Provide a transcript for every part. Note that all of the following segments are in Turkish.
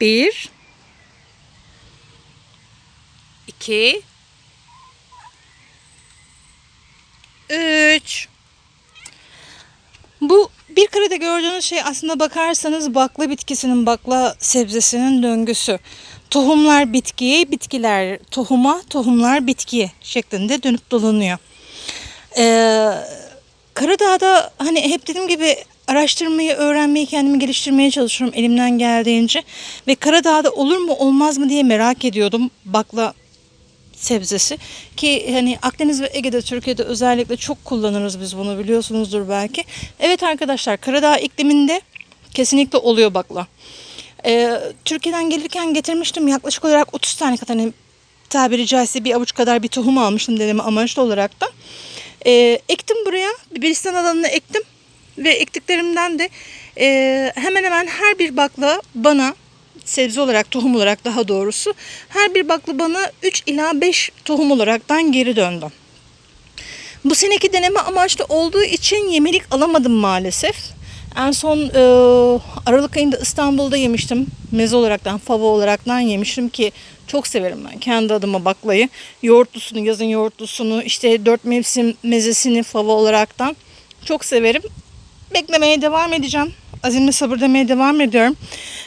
Bir. iki, Üç. Bu bir karede gördüğünüz şey aslında bakarsanız bakla bitkisinin, bakla sebzesinin döngüsü. Tohumlar bitkiye, bitkiler tohuma, tohumlar bitkiye şeklinde dönüp dolanıyor. Ee, Karadağ'da hani hep dediğim gibi araştırmayı, öğrenmeyi, kendimi geliştirmeye çalışıyorum elimden geldiğince. Ve Karadağ'da olur mu olmaz mı diye merak ediyordum bakla sebzesi. Ki hani Akdeniz ve Ege'de Türkiye'de özellikle çok kullanırız biz bunu biliyorsunuzdur belki. Evet arkadaşlar Karadağ ikliminde kesinlikle oluyor bakla. Ee, Türkiye'den gelirken getirmiştim yaklaşık olarak 30 tane kadar hani tabiri caizse bir avuç kadar bir tohum almıştım deneme amaçlı olarak da. Ee, ektim buraya biberistan alanına ektim ve ektiklerimden de e, hemen hemen her bir bakla bana sebze olarak tohum olarak daha doğrusu her bir bakla bana 3 ila 5 tohum olaraktan geri döndü. Bu seneki deneme amaçlı olduğu için yemelik alamadım maalesef. En son e, Aralık ayında İstanbul'da yemiştim. Meze olaraktan, fava olaraktan yemiştim ki çok severim ben kendi adıma baklayı. Yoğurtlusunu, yazın yoğurtlusunu, işte dört mevsim mezesini fava olaraktan çok severim. Beklemeye devam edeceğim. Azimle sabır demeye devam ediyorum.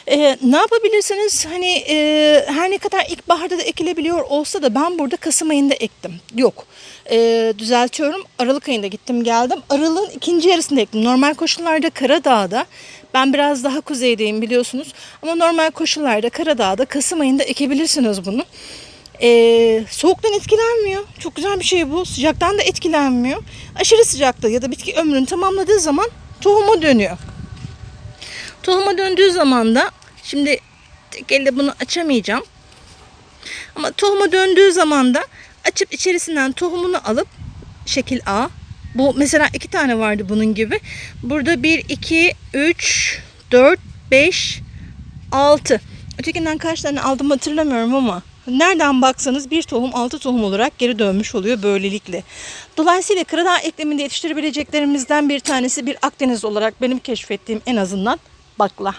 Ee, ne yapabilirsiniz? Hani e, her ne kadar ilkbaharda da ekilebiliyor olsa da ben burada Kasım ayında ektim. Yok. Ee, düzeltiyorum. Aralık ayında gittim geldim. Aralığın ikinci yarısında ektim. Normal koşullarda Karadağ'da ben biraz daha kuzeydeyim biliyorsunuz. Ama normal koşullarda Karadağ'da Kasım ayında ekebilirsiniz bunu. Ee, soğuktan etkilenmiyor. Çok güzel bir şey bu. Sıcaktan da etkilenmiyor. Aşırı sıcakta ya da bitki ömrünü tamamladığı zaman tohuma dönüyor. Tohuma döndüğü zaman da şimdi tek elde bunu açamayacağım. Ama tohuma döndüğü zaman da açıp içerisinden tohumunu alıp şekil A. Bu mesela iki tane vardı bunun gibi. Burada 1, 2, 3, 4, 5, 6. Ötekinden kaç tane aldım hatırlamıyorum ama nereden baksanız bir tohum altı tohum olarak geri dönmüş oluyor böylelikle. Dolayısıyla Karadağ ekleminde yetiştirebileceklerimizden bir tanesi bir Akdeniz olarak benim keşfettiğim en azından bakla.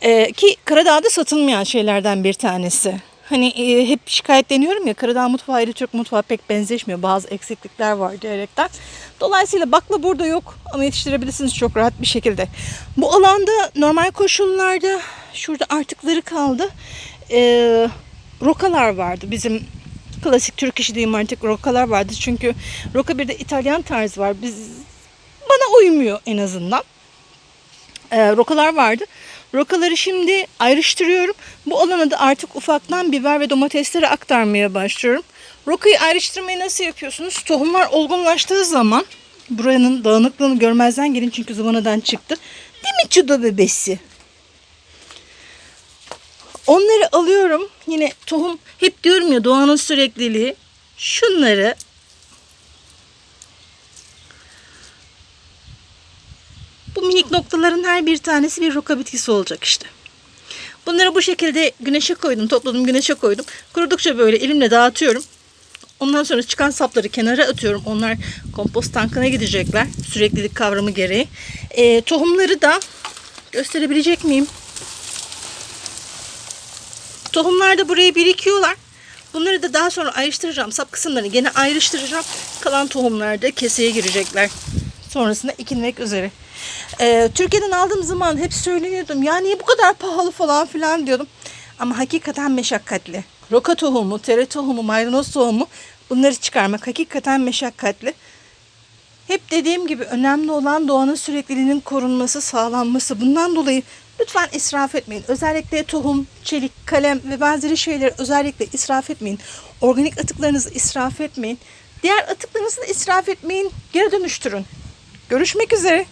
Ee, ki Karadağ'da satılmayan şeylerden bir tanesi. Hani e, hep şikayetleniyorum ya Karadağ mutfağı ile Türk mutfağı pek benzeşmiyor. Bazı eksiklikler var diyerekten. Dolayısıyla bakla burada yok ama yetiştirebilirsiniz çok rahat bir şekilde. Bu alanda normal koşullarda şurada artıkları kaldı. Ee, rokalar vardı bizim klasik Türk işi diyeyim artık rokalar vardı. Çünkü roka bir de İtalyan tarzı var. Biz bana uymuyor en azından e, rokalar vardı. Rokaları şimdi ayrıştırıyorum. Bu alana da artık ufaktan biber ve domatesleri aktarmaya başlıyorum. Rokayı ayrıştırmayı nasıl yapıyorsunuz? Tohumlar olgunlaştığı zaman buranın dağınıklığını görmezden gelin çünkü zıvanadan çıktı. Değil mi çuda bebesi? Onları alıyorum. Yine tohum hep diyorum ya doğanın sürekliliği. Şunları Bu minik noktaların her bir tanesi bir roka bitkisi olacak işte. Bunları bu şekilde güneşe koydum, topladım güneşe koydum. Kurudukça böyle elimle dağıtıyorum. Ondan sonra çıkan sapları kenara atıyorum. Onlar kompost tankına gidecekler. Süreklilik kavramı gereği. E, tohumları da gösterebilecek miyim? Tohumlar da buraya birikiyorlar. Bunları da daha sonra ayrıştıracağım. Sap kısımlarını gene ayrıştıracağım. Kalan tohumlar da keseye girecekler. Sonrasında ekilmek üzere. Ee, Türkiye'den aldığım zaman hep söyleniyordum. Ya niye bu kadar pahalı falan filan diyordum. Ama hakikaten meşakkatli. Roka tohumu, tere tohumu, maydanoz tohumu bunları çıkarmak hakikaten meşakkatli. Hep dediğim gibi önemli olan doğanın sürekliliğinin korunması, sağlanması. Bundan dolayı lütfen israf etmeyin. Özellikle tohum, çelik, kalem ve benzeri şeyleri özellikle israf etmeyin. Organik atıklarınızı israf etmeyin. Diğer atıklarınızı da israf etmeyin. Geri dönüştürün. Görüşmek üzere.